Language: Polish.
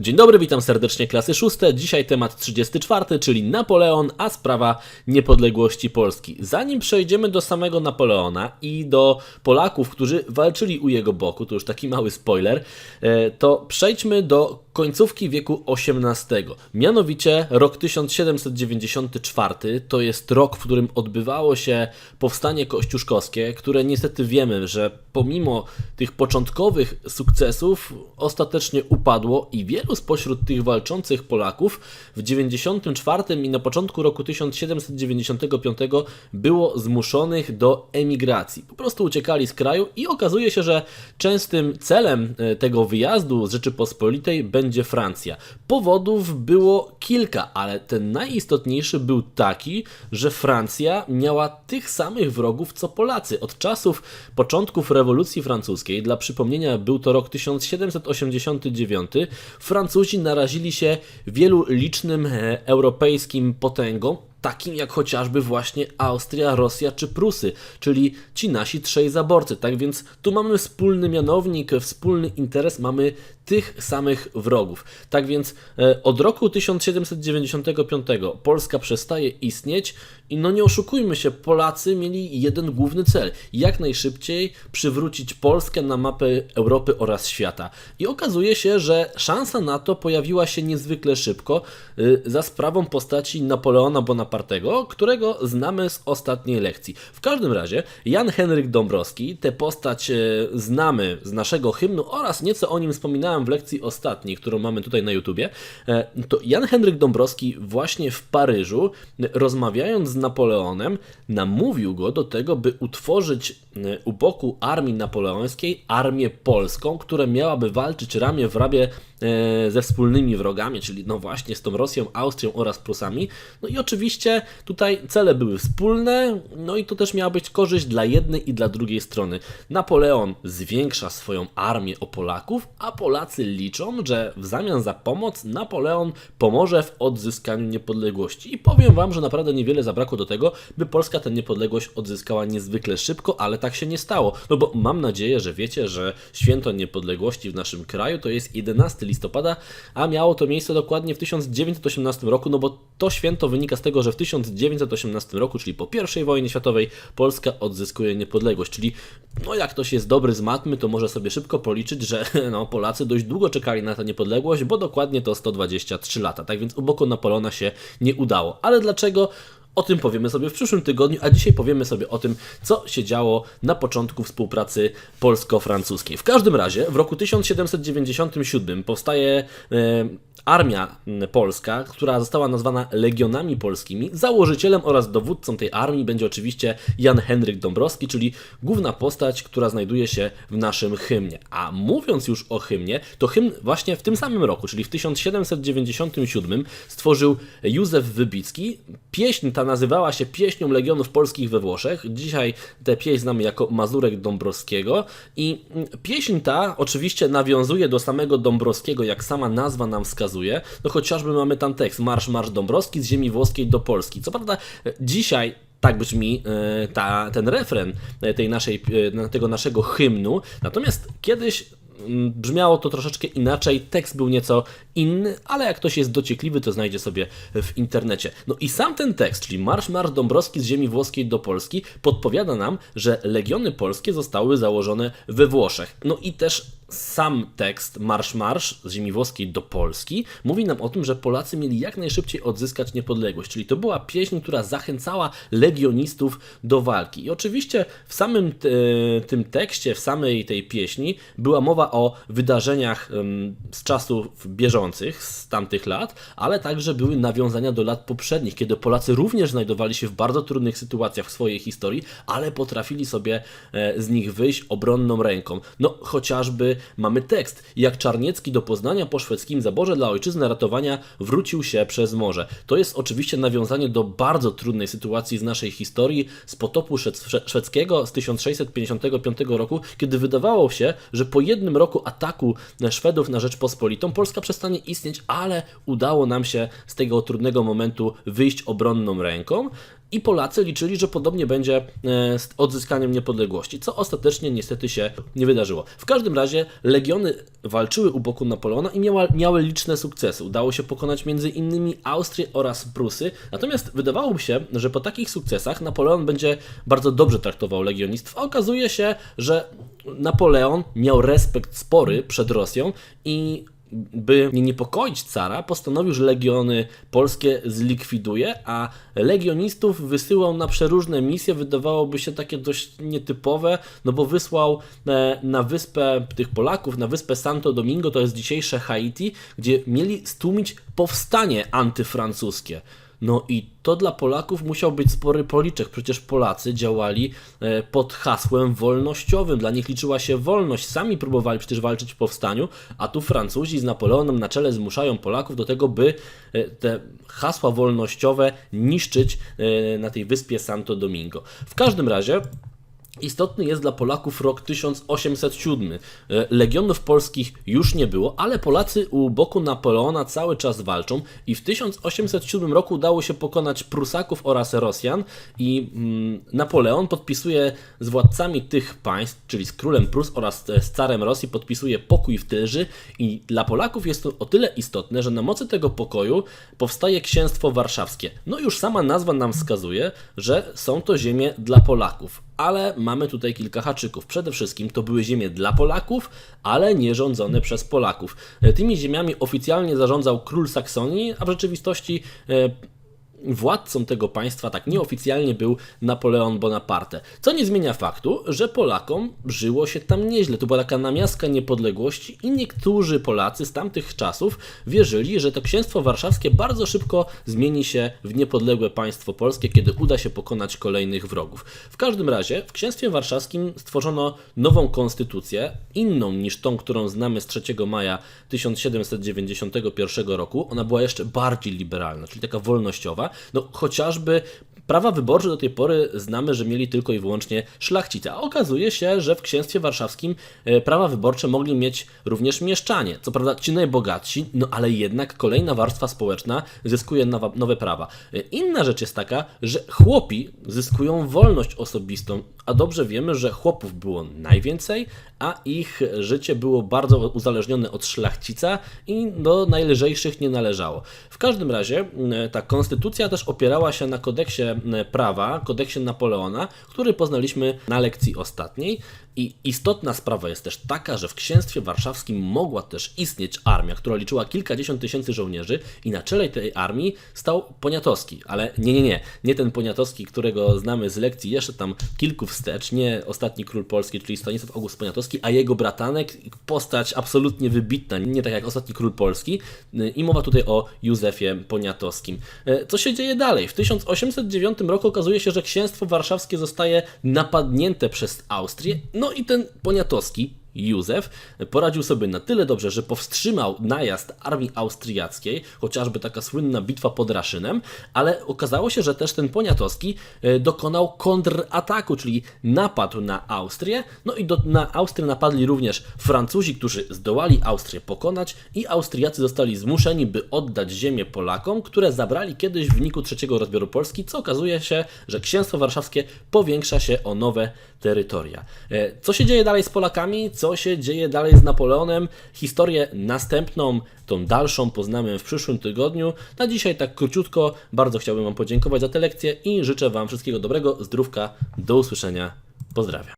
Dzień dobry, witam serdecznie klasy szóste. Dzisiaj temat 34, czyli Napoleon, a sprawa niepodległości Polski. Zanim przejdziemy do samego Napoleona i do Polaków, którzy walczyli u jego boku, to już taki mały spoiler, e, to przejdźmy do końcówki wieku XVIII. Mianowicie rok 1794 to jest rok, w którym odbywało się powstanie kościuszkowskie, które niestety wiemy, że pomimo tych początkowych sukcesów ostatecznie upadło i wielu spośród tych walczących Polaków w 94 i na początku roku 1795 było zmuszonych do emigracji. Po prostu uciekali z kraju i okazuje się, że częstym celem e, tego wyjazdu z Rzeczypospolitej będzie Francja. Powodów było kilka, ale ten najistotniejszy był taki, że Francja miała tych samych wrogów co Polacy. Od czasów początków rewolucji francuskiej, dla przypomnienia był to rok 1789, Francuzi narazili się wielu licznym e, europejskim potęgom, takim jak chociażby właśnie Austria, Rosja czy Prusy, czyli ci nasi trzej zaborcy. Tak więc tu mamy wspólny mianownik, wspólny interes, mamy tych samych wrogów. Tak więc e, od roku 1795 Polska przestaje istnieć i no nie oszukujmy się, Polacy mieli jeden główny cel: jak najszybciej przywrócić Polskę na mapę Europy oraz świata. I okazuje się, że szansa na to pojawiła się niezwykle szybko y, za sprawą postaci Napoleona Bonapartego, którego znamy z ostatniej lekcji. W każdym razie Jan Henryk Dąbrowski, tę postać y, znamy z naszego hymnu oraz nieco o nim wspominałem w lekcji ostatniej, którą mamy tutaj na YouTubie. E, to Jan Henryk Dąbrowski właśnie w Paryżu, y, rozmawiając z Napoleonem, namówił go do tego, by utworzyć y, u boku armii napoleońskiej armię polską, która miałaby walczyć ramię w ramię ze wspólnymi wrogami, czyli no właśnie z tą Rosją, Austrią oraz Prusami. No i oczywiście tutaj cele były wspólne, no i to też miała być korzyść dla jednej i dla drugiej strony. Napoleon zwiększa swoją armię o Polaków, a Polacy liczą, że w zamian za pomoc Napoleon pomoże w odzyskaniu niepodległości. I powiem Wam, że naprawdę niewiele zabrakło do tego, by Polska tę niepodległość odzyskała niezwykle szybko, ale tak się nie stało. No bo mam nadzieję, że wiecie, że święto niepodległości w naszym kraju to jest 11 listopada, a miało to miejsce dokładnie w 1918 roku, no bo to święto wynika z tego, że w 1918 roku, czyli po I wojnie światowej, Polska odzyskuje niepodległość. Czyli, no jak ktoś jest dobry z matmy, to może sobie szybko policzyć, że no, Polacy dość długo czekali na tę niepodległość, bo dokładnie to 123 lata. Tak więc u boku Napoleona się nie udało. Ale dlaczego? O tym powiemy sobie w przyszłym tygodniu, a dzisiaj powiemy sobie o tym, co się działo na początku współpracy polsko-francuskiej. W każdym razie w roku 1797 powstaje e, armia polska, która została nazwana Legionami Polskimi. Założycielem oraz dowódcą tej armii będzie oczywiście Jan Henryk Dąbrowski, czyli główna postać, która znajduje się w naszym hymnie. A mówiąc już o hymnie, to hymn właśnie w tym samym roku, czyli w 1797 stworzył Józef Wybicki. Pieśń ta nazywała się Pieśnią Legionów Polskich we Włoszech. Dzisiaj tę pieśń znamy jako Mazurek Dąbrowskiego i mm, pieśń ta oczywiście nawiązuje do samego Dąbrowskiego, jak sama nazwa nam wskazuje. No chociażby mamy tam tekst Marsz Marsz Dąbrowski z ziemi włoskiej do Polski. Co prawda e, dzisiaj tak brzmi e, ta, ten refren e, tej naszej, tego naszego hymnu. Natomiast kiedyś brzmiało to troszeczkę inaczej, tekst był nieco inny, ale jak ktoś jest dociekliwy, to znajdzie sobie w internecie. No i sam ten tekst, czyli Marsz Marsz Dąbrowski z ziemi włoskiej do Polski, podpowiada nam, że legiony polskie zostały założone we Włoszech. No i też sam tekst Marsz Marsz z ziemi włoskiej do Polski mówi nam o tym, że Polacy mieli jak najszybciej odzyskać niepodległość, czyli to była pieśń, która zachęcała legionistów do walki. I oczywiście w samym tym tekście, w samej tej pieśni była mowa o wydarzeniach z czasów bieżących, z tamtych lat, ale także były nawiązania do lat poprzednich, kiedy Polacy również znajdowali się w bardzo trudnych sytuacjach w swojej historii, ale potrafili sobie e, z nich wyjść obronną ręką. No chociażby mamy tekst. Jak Czarniecki do Poznania po szwedzkim zaborze dla ojczyzny ratowania wrócił się przez morze. To jest oczywiście nawiązanie do bardzo trudnej sytuacji z naszej historii, z potopu szwed- szwe- szwedzkiego z 1655 roku, kiedy wydawało się, że po jednym roku ataku Szwedów na Rzeczpospolitą Polska przestanie istnieć, ale udało nam się z tego trudnego momentu wyjść obronną ręką. I Polacy liczyli, że podobnie będzie e, z odzyskaniem niepodległości, co ostatecznie niestety się nie wydarzyło. W każdym razie legiony walczyły u boku Napoleona i miała, miały liczne sukcesy. Udało się pokonać innymi Austrię oraz Prusy. Natomiast wydawałoby się, że po takich sukcesach Napoleon będzie bardzo dobrze traktował legionistów, okazuje się, że Napoleon miał respekt spory przed Rosją i by nie niepokoić cara, postanowił, że legiony polskie zlikwiduje, a legionistów wysyłał na przeróżne misje, wydawałoby się takie dość nietypowe, no bo wysłał e, na wyspę tych Polaków, na wyspę Santo Domingo, to jest dzisiejsze Haiti, gdzie mieli stłumić powstanie antyfrancuskie. No i to dla Polaków musiał być spory policzek, przecież Polacy działali e, pod hasłem wolnościowym, dla nich liczyła się wolność, sami próbowali przecież walczyć w powstaniu, a tu Francuzi z Napoleonem na czele zmuszają Polaków do tego, by e, te hasła wolnościowe niszczyć e, na tej wyspie Santo Domingo. W każdym razie Istotny jest dla Polaków rok 1807. E, Legionów polskich już nie było, ale Polacy u boku Napoleona cały czas walczą i w 1807 roku udało się pokonać Prusaków oraz Rosjan i mm, Napoleon podpisuje z władcami tych państw, czyli z królem Prus oraz z carem Rosji podpisuje pokój w Tylży i dla Polaków jest to o tyle istotne, że na mocy tego pokoju powstaje księstwo warszawskie. No już sama nazwa nam wskazuje, że są to ziemie dla Polaków ale mamy tutaj kilka haczyków. Przede wszystkim to były ziemie dla Polaków, ale nie rządzone przez Polaków. E, Tymi ziemiami oficjalnie zarządzał król Saksonii, a w rzeczywistości e, władcą tego państwa tak nieoficjalnie był Napoleon Bonaparte. Co nie zmienia faktu, że Polakom żyło się tam nieźle. To była taka namiastka niepodległości i niektórzy Polacy z tamtych czasów wierzyli, że to księstwo warszawskie bardzo szybko zmieni się w niepodległe państwo polskie, kiedy uda się pokonać kolejnych wrogów. W każdym razie w księstwie warszawskim stworzono nową konstytucję, inną niż tą, którą znamy z 3 maja 1791 roku. Ona była jeszcze bardziej liberalna, czyli taka wolnościowa. No chociażby prawa wyborcze do tej pory znamy, że mieli tylko i wyłącznie szlachcice, a okazuje się, że w księstwie warszawskim e, prawa wyborcze mogli mieć również mieszczanie. Co prawda ci najbogatsi, no ale jednak kolejna warstwa społeczna zyskuje nowe prawa. E, Inna rzecz jest taka, że chłopi zyskują wolność osobistą, a dobrze wiemy, że chłopów było najwięcej, a ich życie było bardzo uzależnione od szlachcica i do najlżejszych nie należało. W każdym razie m, ta konstytucja też opierała się na kodeksie m, prawa, kodeksie Napoleona, który poznaliśmy na lekcji ostatniej. I istotna sprawa jest też taka, że w księstwie warszawskim mogła też istnieć armia, która liczyła kilkadziesiąt tysięcy żołnierzy i na czele tej armii stał Poniatowski. Ale nie, nie, nie, nie ten Poniatowski, którego znamy z lekcji jeszcze tam kilku wstecz, nie ostatni król polski, czyli Stanisław August Poniatowski, a jego bratanek, postać absolutnie wybitna, nie tak jak ostatni król polski. I mowa tutaj o Józefie Poniatowskim. E, Co się dzieje dalej? W 1809 roku okazuje się, że księstwo warszawskie zostaje napadnięte przez Austrię. No i ten Poniatowski, Józef, poradził sobie na tyle dobrze, że powstrzymał najazd armii austriackiej, chociażby taka słynna bitwa pod Raszynem, ale okazało się, że też ten Poniatowski e, dokonał kontrataku, czyli napadł na Austrię, no i do, na Austrię napadli również Francuzi, którzy zdołali Austrię pokonać i Austriacy zostali zmuszeni, by oddać ziemię Polakom, które zabrali kiedyś w wyniku trzeciego rozbioru Polski, co okazuje się, że księstwo warszawskie powiększa się o nowe terytoria. E, Co się dzieje dalej z Polakami? Co się dzieje dalej z Napoleonem? Historię następną, tą dalszą poznamy w przyszłym tygodniu. Na dzisiaj tak króciutko. Bardzo chciałbym Wam podziękować za tę lekcję i życzę Wam wszystkiego dobrego, zdrówka, do usłyszenia. Pozdrawiam.